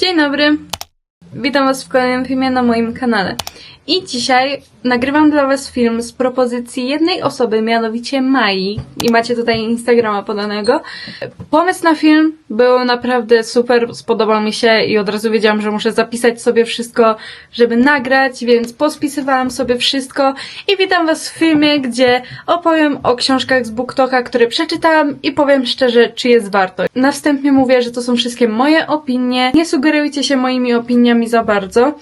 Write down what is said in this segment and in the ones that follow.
Dzień dobry. Witam Was w kolejnym filmie na moim kanale. I dzisiaj nagrywam dla Was film z propozycji jednej osoby, mianowicie Mai. I macie tutaj Instagrama podanego. Pomysł na film był naprawdę super, spodobał mi się i od razu wiedziałam, że muszę zapisać sobie wszystko, żeby nagrać, więc pospisywałam sobie wszystko i witam Was w filmie, gdzie opowiem o książkach z BookToka, które przeczytałam i powiem szczerze, czy jest warto. Na mówię, że to są wszystkie moje opinie. Nie sugerujcie się moimi opiniami za bardzo.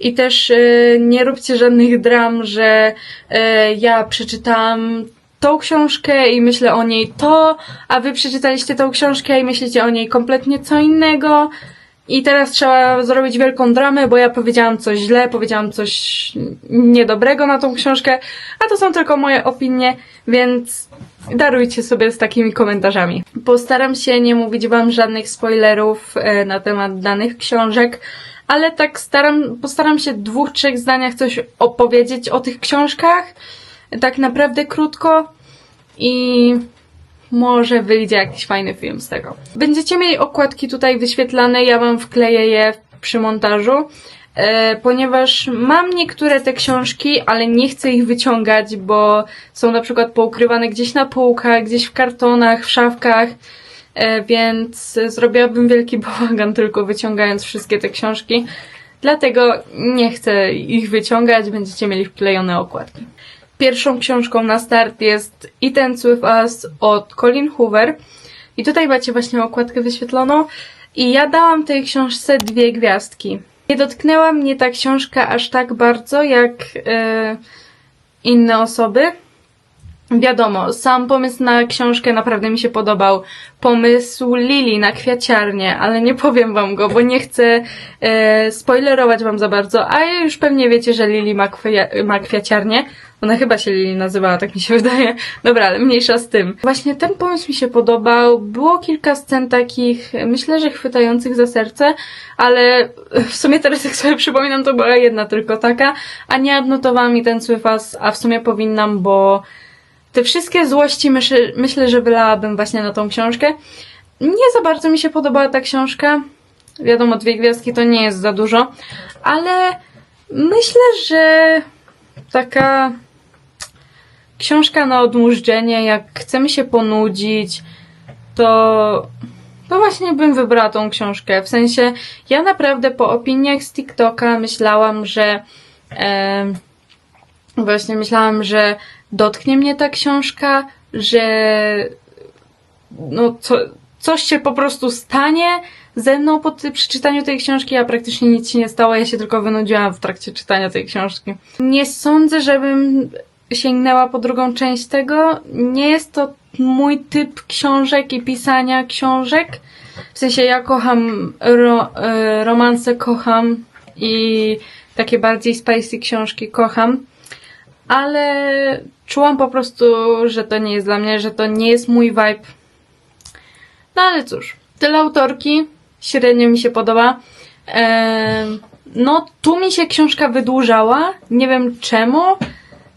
I też e, nie róbcie żadnych dram, że e, ja przeczytałam tą książkę i myślę o niej to, a wy przeczytaliście tą książkę i myślicie o niej kompletnie co innego. I teraz trzeba zrobić wielką dramę, bo ja powiedziałam coś źle, powiedziałam coś niedobrego na tą książkę, a to są tylko moje opinie, więc darujcie sobie z takimi komentarzami. Postaram się nie mówić wam żadnych spoilerów e, na temat danych książek, ale tak staram, postaram się w dwóch, trzech zdaniach coś opowiedzieć o tych książkach, tak naprawdę krótko i może wyjdzie jakiś fajny film z tego. Będziecie mieli okładki tutaj wyświetlane, ja wam wkleję je przy montażu, e, ponieważ mam niektóre te książki, ale nie chcę ich wyciągać, bo są na przykład poukrywane gdzieś na półkach, gdzieś w kartonach, w szafkach, więc zrobiłabym wielki bałagan tylko wyciągając wszystkie te książki. Dlatego nie chcę ich wyciągać, będziecie mieli wklejone okładki. Pierwszą książką na start jest It Ends With Us od Colin Hoover. I tutaj macie właśnie okładkę wyświetloną. I ja dałam tej książce dwie gwiazdki. Nie dotknęła mnie ta książka aż tak bardzo jak e, inne osoby. Wiadomo, sam pomysł na książkę naprawdę mi się podobał. Pomysł Lili na kwiaciarnię, ale nie powiem wam go, bo nie chcę e, spoilerować wam za bardzo. A już pewnie wiecie, że Lili ma, kwia- ma kwiaciarnię. Ona chyba się Lili nazywała, tak mi się wydaje. Dobra, ale mniejsza z tym. Właśnie ten pomysł mi się podobał. Było kilka scen takich, myślę, że chwytających za serce, ale w sumie teraz jak sobie przypominam, to była jedna tylko taka, a nie odnotowałam mi ten Słyfas, a w sumie powinnam, bo te wszystkie złości myślę, myślę, że wylałabym właśnie na tą książkę. Nie za bardzo mi się podobała ta książka. Wiadomo, dwie gwiazdki to nie jest za dużo, ale myślę, że taka książka na odmurzczenie, jak chcemy się ponudzić, to, to właśnie bym wybrała tą książkę. W sensie, ja naprawdę po opiniach z TikToka myślałam, że em, właśnie myślałam, że dotknie mnie ta książka, że no co, coś się po prostu stanie ze mną po przeczytaniu tej książki, a praktycznie nic się nie stało, ja się tylko wynudziłam w trakcie czytania tej książki. Nie sądzę, żebym sięgnęła po drugą część tego. Nie jest to mój typ książek i pisania książek. W sensie ja kocham ro, e, romanse, kocham i takie bardziej spicy książki kocham ale czułam po prostu, że to nie jest dla mnie, że to nie jest mój vibe. No ale cóż, tyle autorki, średnio mi się podoba. Em, no, tu mi się książka wydłużała, nie wiem czemu,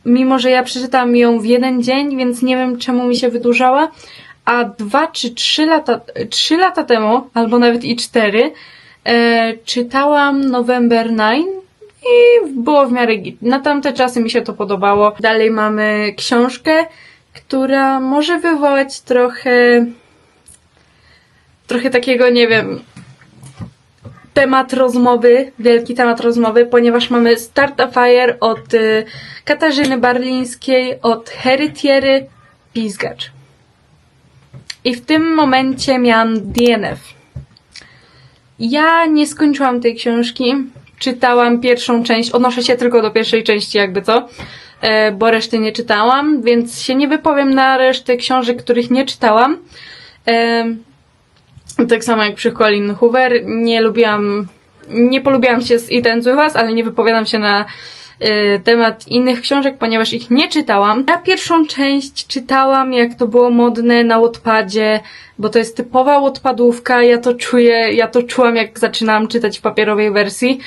mimo że ja przeczytałam ją w jeden dzień, więc nie wiem czemu mi się wydłużała. A dwa czy trzy lata, trzy lata temu, albo nawet i cztery, e, czytałam November 9 i było w miarę git. Na tamte czasy mi się to podobało. Dalej mamy książkę, która może wywołać trochę trochę takiego, nie wiem, temat rozmowy, wielki temat rozmowy, ponieważ mamy Start a Fire od y, Katarzyny Barlińskiej, od Herytiery Pizgacz. I w tym momencie miałam DNF. Ja nie skończyłam tej książki. Czytałam pierwszą część, odnoszę się tylko do pierwszej części, jakby co, e, bo reszty nie czytałam, więc się nie wypowiem na resztę książek, których nie czytałam. E, tak samo jak przy Colin Hoover, nie lubiłam, nie polubiłam się z Ethan Was, ale nie wypowiadam się na temat innych książek, ponieważ ich nie czytałam. Ja pierwszą część czytałam, jak to było modne na Wattpadzie, bo to jest typowa Wattpadówka, ja to czuję, ja to czułam, jak zaczynałam czytać w papierowej wersji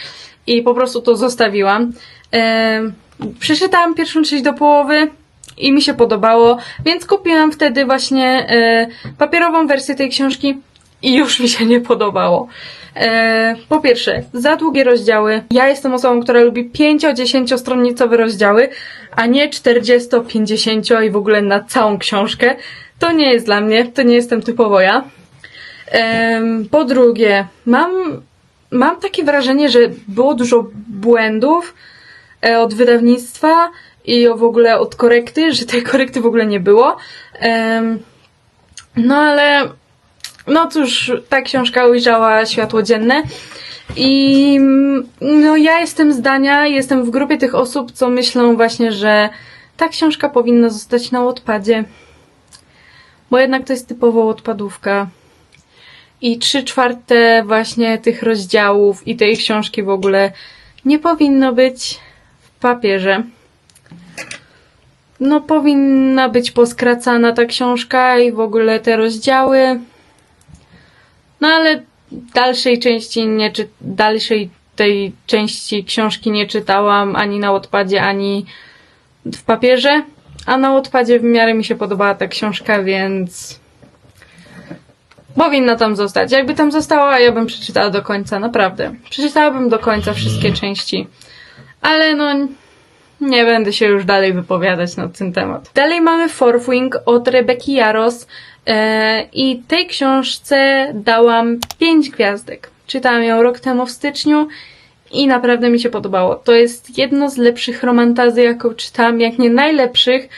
i po prostu to zostawiłam. Em, przeczytałam pierwszą część do połowy i mi się podobało, więc kupiłam wtedy właśnie e, papierową wersję tej książki i już mi się nie podobało. E, po pierwsze, za długie rozdziały. Ja jestem osobą, która lubi 5-10 stronicowe rozdziały, a nie 40, 50 i w ogóle na całą książkę. To nie jest dla mnie, to nie jestem typowo ja. Po drugie, mam, mam takie wrażenie, że było dużo błędów e, od wydawnictwa i w ogóle od korekty, że tej korekty w ogóle nie było. No ale, no cóż, ta książka ujrzała światło dzienne. I no ja jestem zdania, jestem w grupie tych osób, co myślą właśnie, że ta książka powinna zostać na odpadzie. Bo jednak to jest typowo odpadówka. I trzy czwarte właśnie tych rozdziałów i tej książki w ogóle nie powinno być w papierze. No, powinna być poskracana ta książka i w ogóle te rozdziały. No, ale dalszej części nie czy dalszej tej części książki nie czytałam ani na odpadzie, ani w papierze. A na odpadzie w miarę mi się podobała ta książka, więc powinna tam zostać. Jakby tam została, ja bym przeczytała do końca, naprawdę. Przeczytałabym do końca wszystkie części. Ale no, nie będę się już dalej wypowiadać na ten temat. Dalej mamy Fourth Wing od Rebeki Jaros i tej książce dałam 5 gwiazdek. Czytałam ją rok temu w styczniu i naprawdę mi się podobało. To jest jedno z lepszych romantazy, jaką czytałam, jak nie najlepszych,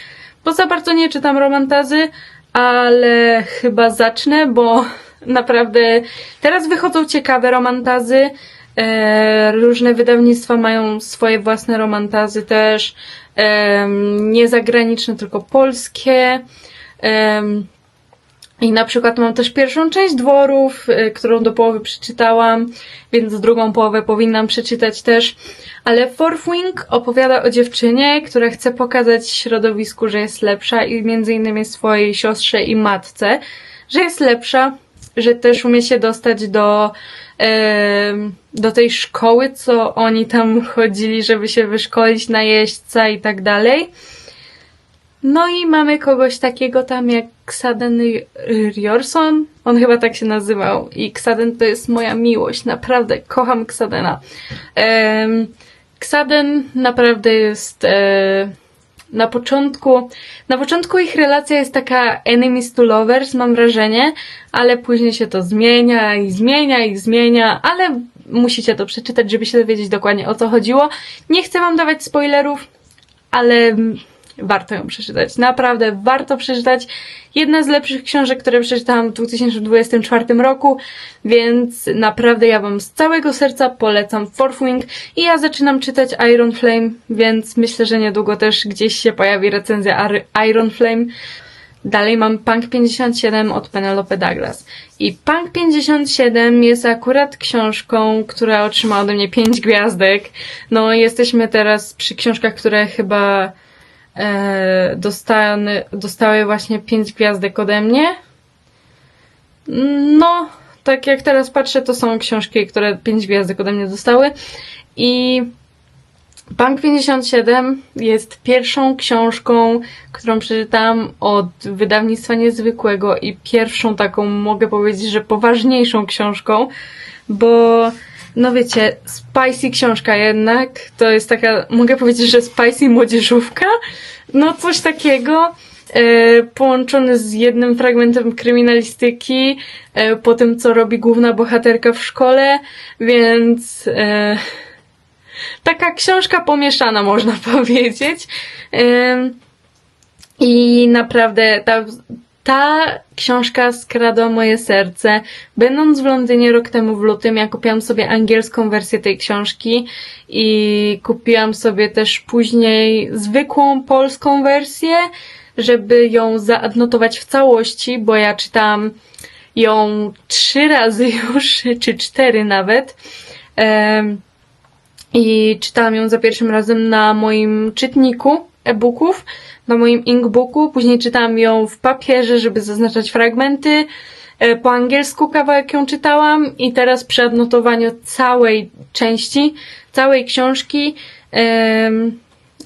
bo za bardzo nie czytam romantazy, ale chyba zacznę, bo naprawdę teraz wychodzą ciekawe romantazy. E, różne wydawnictwa mają swoje własne romantazy też. Em, nie zagraniczne, tylko polskie. Em, i na przykład mam też pierwszą część dworów, y, którą do połowy przeczytałam, więc drugą połowę powinnam przeczytać też. Ale Fourth Wing opowiada o dziewczynie, która chce pokazać środowisku, że jest lepsza i między innymi swojej siostrze i matce, że jest lepsza, że też umie się dostać do, do tej szkoły, co oni tam chodzili, żeby się wyszkolić na jeźdźca i tak dalej. No i mamy kogoś takiego tam jak Xaden Ryorson. On chyba tak się nazywał. I Xaden to jest moja miłość. Naprawdę kocham Xadena. Em, Xaden naprawdę jest e, na początku. Na początku ich relacja jest taka enemies to lovers, mam wrażenie, ale później się to zmienia i zmienia i zmienia, ale musicie to przeczytać, żeby się dowiedzieć dokładnie o co chodziło. Nie chcę wam dawać spoilerów, ale warto ją przeczytać. Naprawdę warto przeczytać. Jedna z lepszych książek, które przeczytałam w 2024 roku, więc naprawdę ja Wam z całego serca polecam Fourth Wing i ja zaczynam czytać Iron Flame, więc myślę, że niedługo też gdzieś się pojawi recenzja Iron Flame. Dalej mam Punk 57 od Penelope Douglas. I Punk 57 jest akurat książką, która otrzymała ode mnie 5 gwiazdek. No, jesteśmy teraz przy książkach, które chyba e, dostany, dostały właśnie 5 gwiazdek ode mnie. No, tak jak teraz patrzę, to są książki, które 5 gwiazdek ode mnie dostały. I Bank 57 jest pierwszą książką, którą przeczytałam od wydawnictwa niezwykłego i pierwszą taką, mogę powiedzieć, że poważniejszą książką, bo no wiecie, spicy książka jednak, to jest taka, mogę powiedzieć, że spicy młodzieżówka, no coś takiego, e, połączony z jednym fragmentem kryminalistyki, e, po tym co robi główna bohaterka w szkole, więc e, taka książka pomieszana, można powiedzieć. Ym, I naprawdę ta, ta książka skradła moje serce. Będąc w Londynie rok temu w lutym, ja kupiłam sobie angielską wersję tej książki i kupiłam sobie też później zwykłą polską wersję, żeby ją zaadnotować w całości, bo ja czytałam ją trzy razy już, czy cztery nawet. I czytałam ją za pierwszym razem na moim czytniku e-booków, na moim inkbooku. Później czytałam ją w papierze, żeby zaznaczać fragmenty. E, Po angielsku kawałek ją czytałam i teraz przy adnotowaniu całej części, całej książki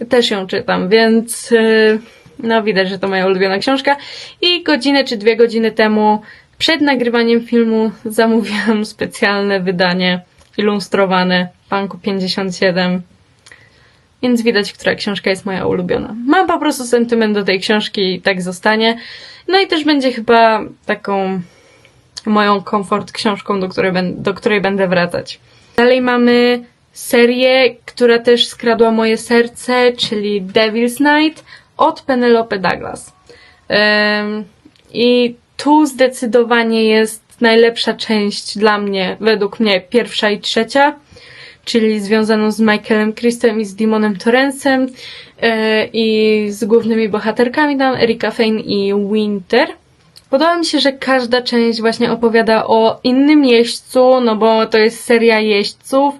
też ją czytam, więc e, no widać, że to moja ulubiona książka. I godzinę czy dwie godziny temu Przed nagrywaniem filmu zamówiłam specjalne wydanie ilustrowane Banku 57. Więc widać, która książka jest moja ulubiona. Mam po prostu sentyment do tej książki i tak zostanie. No i też będzie chyba taką moją komfort książką, do której, do której będę wracać. Dalej mamy serię, która też skradła moje serce, czyli Devil's Night od Penelope Douglas. Em, I tu zdecydowanie jest najlepsza część dla mnie, według mnie, pierwsza i trzecia, czyli związaną z Michaelem Christem i z Demonem Torrensem e, i z głównymi bohaterkami tam, Erika Fane i Winter. Podoba mi się, że każda część właśnie opowiada o innym jeźdźcu, no bo to jest seria jeźdźców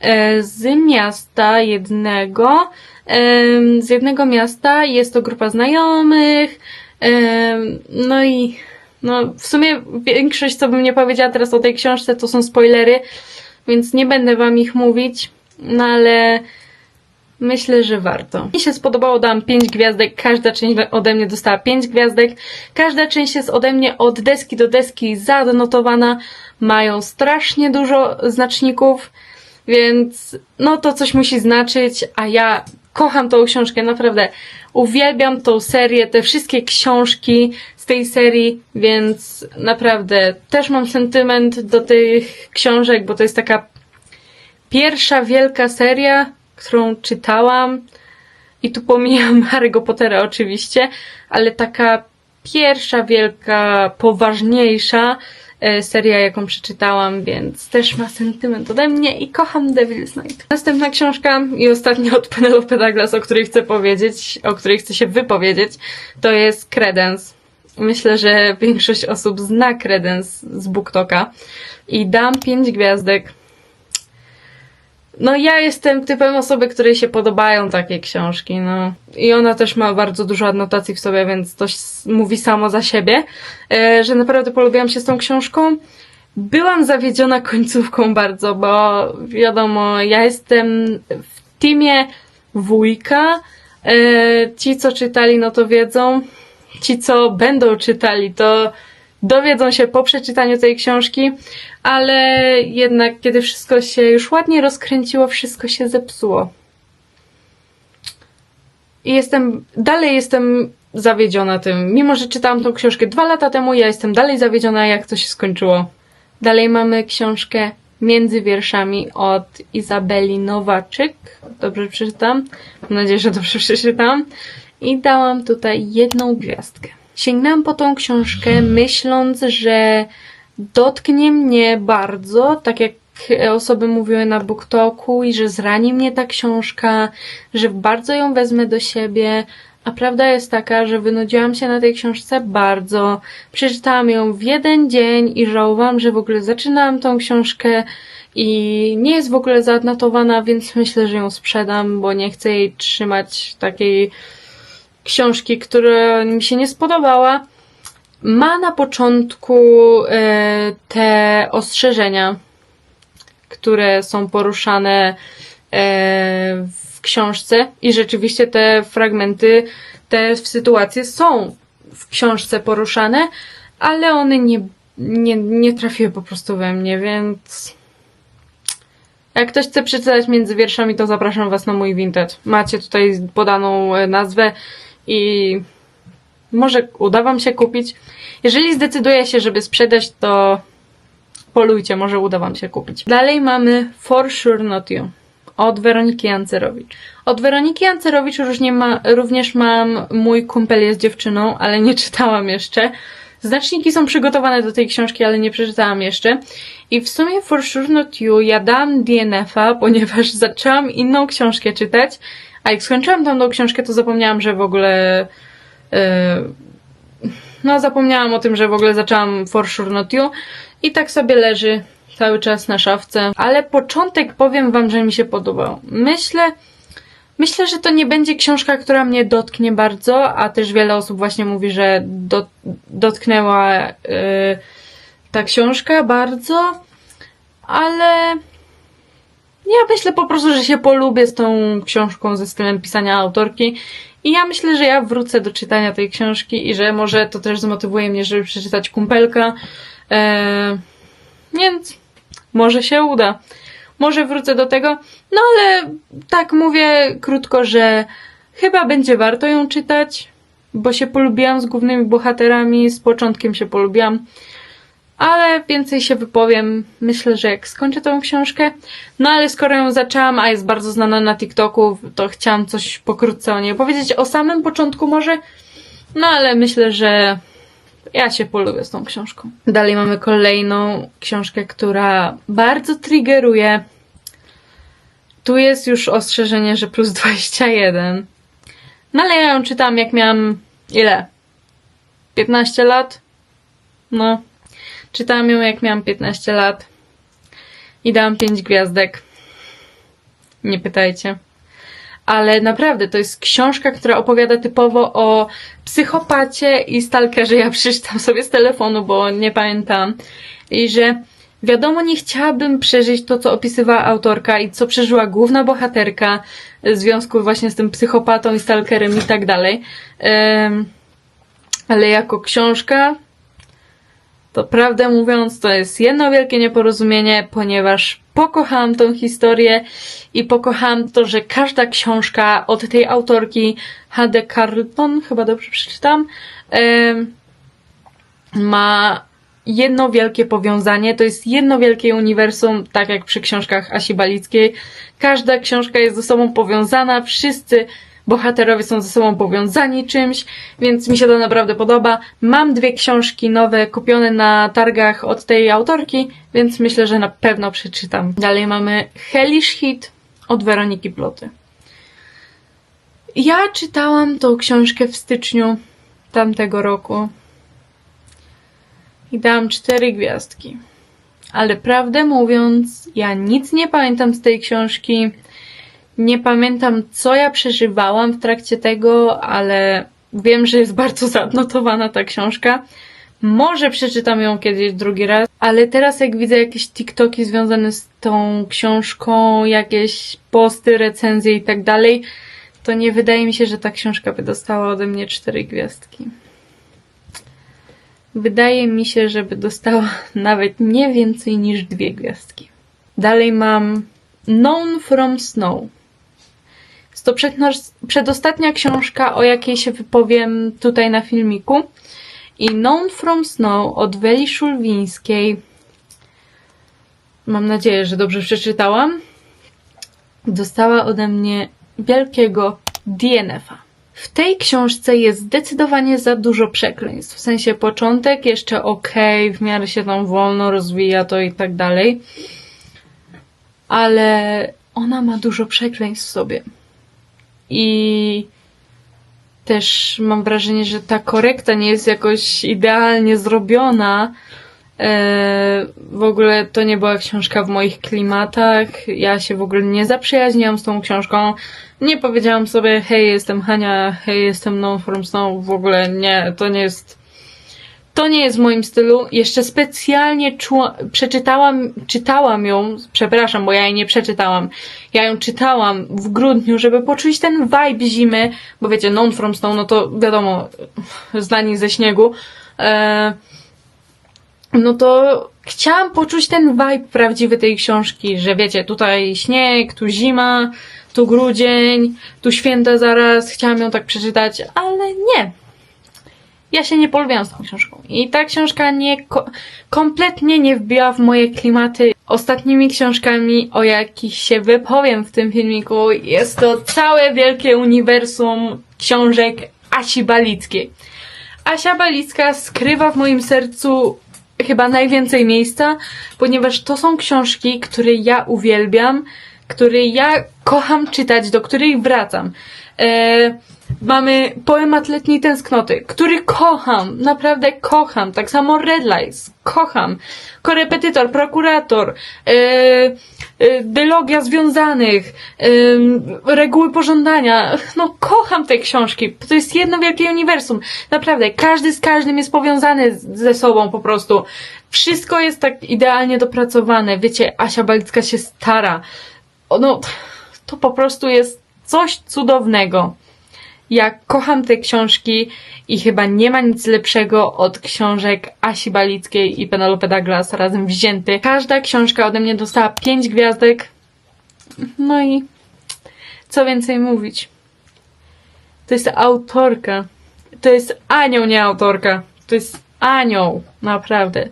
e, z miasta jednego. em, Z jednego miasta jest to grupa znajomych. No i no, w sumie większość, co bym nie powiedziała teraz o tej książce, to są spoilery, więc nie będę wam ich mówić, no ale Myślę, że warto. Mi się spodobało, dałam 5 gwiazdek, każda część ode mnie dostała 5 gwiazdek. Każda część jest ode mnie od deski do deski zanotowana. Mają strasznie dużo znaczników, więc no to coś musi znaczyć, a ja kocham tą książkę, naprawdę uwielbiam tą serię, te wszystkie książki z tej serii, więc naprawdę też mam sentyment do tych książek, bo to jest taka pierwsza wielka seria, którą czytałam. I tu pomijam Harry'ego Pottera oczywiście, ale taka pierwsza wielka, poważniejsza e, seria, jaką przeczytałam, więc też ma sentyment ode mnie i kocham Devil's Night. Następna książka i ostatnia od Penelope Douglas, o której chcę powiedzieć, o której chcę się wypowiedzieć, to jest Credence. Myślę, że większość osób zna Credence z BookToka i dam 5 gwiazdek. No ja jestem typem osoby, której się podobają takie książki, no. I ona też ma bardzo dużo anotacji w sobie, więc to mówi samo za siebie, e, że naprawdę polubiłam się z tą książką. Byłam zawiedziona końcówką bardzo, bo wiadomo, ja jestem w teamie wujka. E, ci, co czytali, no to wiedzą. Ci, co będą czytali, to dowiedzą się po przeczytaniu tej książki, ale jednak, kiedy wszystko się już ładnie rozkręciło, wszystko się zepsuło. I jestem, dalej jestem zawiedziona tym. Mimo, że czytałam tą książkę dwa lata temu, ja jestem dalej zawiedziona, jak to się skończyło. Dalej mamy książkę Między wierszami od Izabeli Nowaczyk. Dobrze przeczytam? Mam nadzieję, że dobrze przeczytam. I dałam tutaj jedną gwiazdkę. Sięgnęłam po tą książkę, myśląc, że dotknie mnie bardzo, tak jak osoby mówiły na BookToku i że zrani mnie ta książka, że bardzo ją wezmę do siebie, a prawda jest taka, że wynudziłam się na tej książce bardzo. Przeczytałam ją w jeden dzień i żałowałam, że w ogóle zaczynałam tą książkę i nie jest w ogóle zaadnotowana, więc myślę, że ją sprzedam, bo nie chcę jej trzymać takiej książki, która mi się nie spodobała. Ma na początku e, te ostrzeżenia, które są poruszane e, w książce i rzeczywiście te fragmenty, te sytuacje są w książce poruszane, ale one nie, nie, nie trafiły po prostu we mnie, więc jak ktoś chce przeczytać między wierszami, to zapraszam Was na mój Vinted. Macie tutaj podaną e, nazwę i może uda Wam się kupić. Jeżeli zdecyduję się, żeby sprzedać, to polujcie, może uda Wam się kupić. Dalej mamy For Sure Not You od Weroniki Jancerowicz. Od Weroniki Jancerowicz ma, również mam Mój kumpel jest dziewczyną, ale nie czytałam jeszcze. Znaczniki są przygotowane do tej książki, ale nie przeczytałam jeszcze. I w sumie For Sure Not You ja dam DNF-a, ponieważ zaczęłam inną książkę czytać, a jak skończyłam tamtą książkę, to zapomniałam, że w ogóle... Yy, no, zapomniałam o tym, że w ogóle zaczęłam For Sure Not You i tak sobie leży cały czas na szafce. Ale początek powiem wam, że mi się podobał. Myślę, myślę, że to nie będzie książka, która mnie dotknie bardzo, a też wiele osób właśnie mówi, że do, dotknęła yy, ta książka bardzo, ale ja myślę po prostu, że się polubię z tą książką ze stylem pisania autorki I ja myślę, że ja wrócę do czytania tej książki i że może to też zmotywuje mnie, żeby przeczytać kumpelka. Eee, więc może się uda. Może wrócę do tego. No ale tak mówię krótko, że chyba będzie warto ją czytać, bo się polubiłam z głównymi bohaterami, z początkiem się polubiłam. Ale więcej się wypowiem, myślę, że jak skończę tą książkę. No ale skoro ją zaczęłam, a jest bardzo znana na TikToku, to chciałam coś pokrótce o niej powiedzieć. O samym początku może, no ale myślę, że ja się polubię z tą książką. Dalej mamy kolejną książkę, która bardzo triggeruje. Tu jest już ostrzeżenie, że plus 21. No ale ja ją czytałam jak miałam ile? 15 lat? No. Czytałam ją jak miałam 15 lat. I dałam 5 gwiazdek. Nie pytajcie. Ale naprawdę, to jest książka, która opowiada typowo o psychopacie i stalkerze. Ja przeczytam sobie z telefonu, bo nie pamiętam. I że wiadomo, nie chciałabym przeżyć to, co opisywała autorka i co przeżyła główna bohaterka w związku właśnie z tym psychopatą i stalkerem i tak dalej. Ale jako książka, to prawdę mówiąc, to jest jedno wielkie nieporozumienie, ponieważ pokochałam tą historię i pokochałam to, że każda książka od tej autorki H.D. Carlton, chyba dobrze przeczytam, ma jedno wielkie powiązanie, to jest jedno wielkie uniwersum, tak jak przy książkach Asi Balickiej. Każda książka jest ze sobą powiązana, wszyscy bohaterowie są ze sobą powiązani czymś, więc mi się to naprawdę podoba. Mam dwie książki nowe kupione na targach od tej autorki, więc myślę, że na pewno przeczytam. Dalej mamy Hellish Hit od Weroniki Ploty. Ja czytałam tą książkę w styczniu tamtego roku i dałam cztery gwiazdki. Ale prawdę mówiąc, ja nic nie pamiętam z tej książki. Nie pamiętam, co ja przeżywałam w trakcie tego, ale wiem, że jest bardzo zaadnotowana ta książka. Może przeczytam ją kiedyś drugi raz, ale teraz jak widzę jakieś TikToki związane z tą książką, jakieś posty, recenzje i tak dalej, to nie wydaje mi się, że ta książka by dostała ode mnie cztery gwiazdki. Wydaje mi się, żeby dostała nawet nie więcej niż dwie gwiazdki. Dalej mam Known from Snow. To przedostatnia książka, o jakiej się wypowiem tutaj na filmiku. I Known from Snow od Weli Szulwińskiej. Mam nadzieję, że dobrze przeczytałam. Dostała ode mnie wielkiego DNF-a. W tej książce jest zdecydowanie za dużo przekleństw. W sensie początek jeszcze okej, w miarę się tam wolno rozwija to i tak dalej. Ale ona ma dużo przekleństw w sobie. I też mam wrażenie, że ta korekta nie jest jakoś idealnie zrobiona. E, W ogóle to nie była książka w moich klimatach. Ja się w ogóle nie zaprzyjaźniłam z tą książką. Nie powiedziałam sobie, hej, jestem Hania, hej, jestem Known from Snow. W ogóle nie, to nie jest. To nie jest w moim stylu. Jeszcze specjalnie czuła, przeczytałam, czytałam ją, przepraszam, bo ja jej nie przeczytałam. Ja ją czytałam w grudniu, żeby poczuć ten vibe zimy, bo wiecie, Known from Snow, no to wiadomo, znani ze śniegu. E, no to chciałam poczuć ten vibe prawdziwy tej książki, że wiecie, tutaj śnieg, tu zima, tu grudzień, tu święta zaraz, chciałam ją tak przeczytać, ale nie. Ja się nie polubiłam z tą książką. I ta książka nie, ko- kompletnie nie wbiła w moje klimaty. Ostatnimi książkami, o jakich się wypowiem w tym filmiku, jest to całe wielkie uniwersum książek Asi Balickiej. Asia Balicka skrywa w moim sercu chyba najwięcej miejsca, ponieważ to są książki, które ja uwielbiam, które ja kocham czytać, do których wracam. E, mamy poemat letniej tęsknoty, który kocham, naprawdę kocham. Tak samo Red Lights, kocham. Korepetytor, prokurator, e, e, dylogia związanych, e, reguły pożądania. No kocham te książki. To jest jedno wielkie uniwersum. Naprawdę, każdy z każdym jest powiązany ze sobą po prostu. Wszystko jest tak idealnie dopracowane. Wiecie, Asia Balicka się stara. No, to po prostu jest coś cudownego. Ja kocham te książki i chyba nie ma nic lepszego od książek Asi Balickiej i Penelope Douglas razem wzięty. Każda książka ode mnie dostała 5 gwiazdek. No i co więcej mówić. To jest autorka. To jest anioł, nie autorka. To jest anioł. Naprawdę.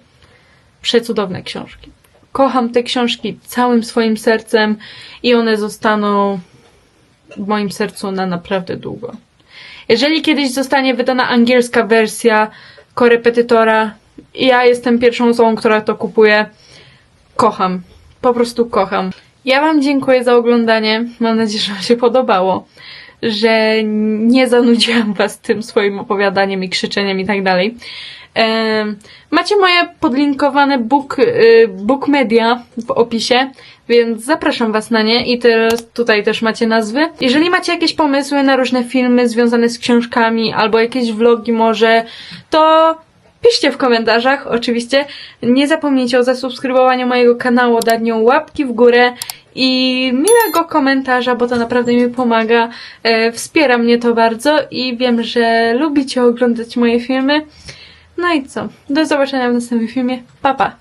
Przecudowne książki. Kocham te książki całym swoim sercem i one zostaną w moim sercu na naprawdę długo. Jeżeli kiedyś zostanie wydana angielska wersja korepetytora, ja jestem pierwszą osobą, która to kupuje. Kocham. Po prostu kocham. Ja Wam dziękuję za oglądanie. Mam nadzieję, że Wam się podobało. Że nie zanudziłam Was tym swoim opowiadaniem i krzyczeniem i tak dalej. Macie moje podlinkowane book, y, book media w opisie, więc zapraszam Was na nie i teraz tutaj też macie nazwy. Jeżeli macie jakieś pomysły na różne filmy związane z książkami albo jakieś vlogi może, to piszcie w komentarzach oczywiście. Nie zapomnijcie o zasubskrybowaniu mojego kanału, daniu łapki w górę i miłego komentarza, bo to naprawdę mi pomaga. E, wspiera mnie to bardzo i wiem, że lubicie oglądać moje filmy. No i co? Do zobaczenia w następnym filmie. Pa, pa!